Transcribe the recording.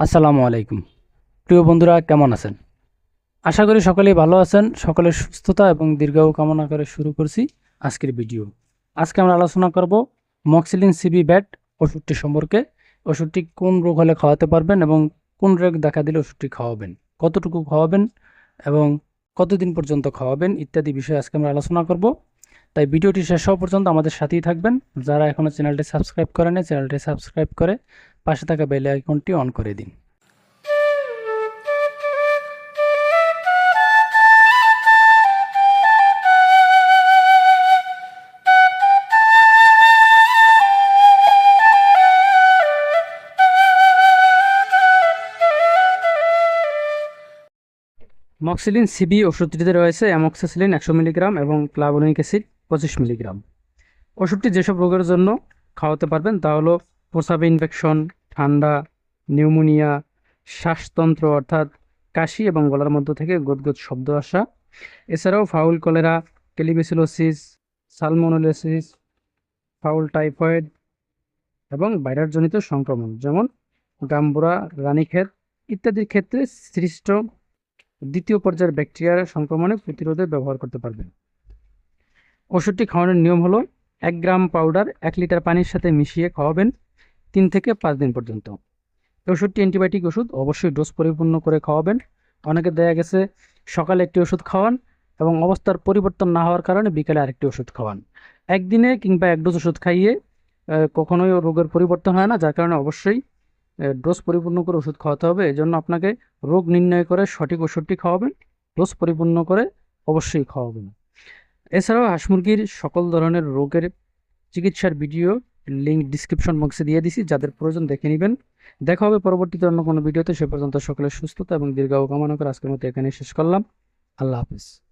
আসসালামু আলাইকুম। প্রিয় বন্ধুরা, কেমন আছেন? আশা করি সকলেই ভালো আছেন। সকলের সুস্থতা এবং দীর্ঘায়ু কামনা করে শুরু করছি আজকের ভিডিও। আজকে আমরা আলোচনা করব মক্সিলিন সিবি ব্যাট ওষুধটি সম্পর্কে। ওষুধটি কোন রোগ হলে খাওয়াতে পারবেন এবং কোন রোগ দেখা দিলে ওষুধটি খাওয়াবেন, কতটুকু খাওয়াবেন এবং কতদিন পর্যন্ত খাওয়াবেন ইত্যাদি বিষয়ে আজকে আমরা আলোচনা করব। তাই ভিডিওটি শেষ হওয়া পর্যন্ত আমাদের সাথেই থাকবেন। যারা এখনও চ্যানেলটি সাবস্ক্রাইব করেন চ্যানেলটি সাবস্ক্রাইব করে পাশে থাকা বেল আইকনটি অন করে দিন। মক্সিলিন সিবি ওষুধটিতে রয়েছে অ্যামক্সাসিলিন একশো মিলিগ্রাম এবং প্লাবনিক অ্যাসিড পঁচিশ মিলিগ্রাম। ওষুধটি যেসব রোগের জন্য খাওয়াতে পারবেন তা হলো প্রসাবে ইনফেকশন ঠান্ডা, নিউমোনিয়া, শ্বাসতন্ত্র অর্থাৎ কাশি এবং গলার মধ্য থেকে গদগদ শব্দ আসা। এছাড়াও fowl cholera colibacillosis salmonellosis, fowl typhoid এবং ভাইরাসজনিত সংক্রমণ, যেমন গাম্বুরা রানীক্ষেত ইত্যাদির ক্ষেত্রে সৃষ্ট দ্বিতীয় পর্যায়ের ব্যাকটেরিয়ার সংক্রমণে প্রতিরোধে ব্যবহার করতে পারবেন ওষুধটি খাওয়ানোর নিয়ম হলো, এক গ্রাম পাউডার এক লিটার পানির সাথে মিশিয়ে খাওয়াবেন। তিন থেকে পাঁচ দিন পর্যন্ত। ওষুধটি অ্যান্টিবায়োটিক ওষুধ অবশ্যই ডোজ পরিপূর্ণ করে খাওয়াবেন। অনেকে দেখা গেছে সকালে একটি ওষুধ খাওয়ান এবং অবস্থার পরিবর্তন না হওয়ার কারণে বিকেলে আরেকটি ওষুধ খাওয়ান। একদিনে কিংবা এক ডোজ ওষুধ খাইয়ে কখনোই রোগের পরিবর্তন হয় না, যার কারণে অবশ্যই ডোজ পরিপূর্ণ করে ওষুধ খাওয়াতে হবে। এই জন্য আপনাকে রোগ নির্ণয় করে সঠিক ওষুধটি খাওয়াবেন, ডোজ পরিপূর্ণ করে অবশ্যই খাওয়াবেন। এছাড়াও হাঁস মুরগির সকল ধরনের রোগের চিকিৎসার ভিডিও লিঙ্ক ডিসক্রিপশন বক্সে দিয়ে দিছি, যাদের প্রয়োজন দেখে নেবেন। দেখা হবে পরবর্তীতে অন্য কোনো ভিডিওতে, সে পর্যন্ত সকলের সুস্থতা এবং দীর্ঘ কামনা করে আজকের মতো এখানে শেষ করলাম। আল্লাহ হাফিজ।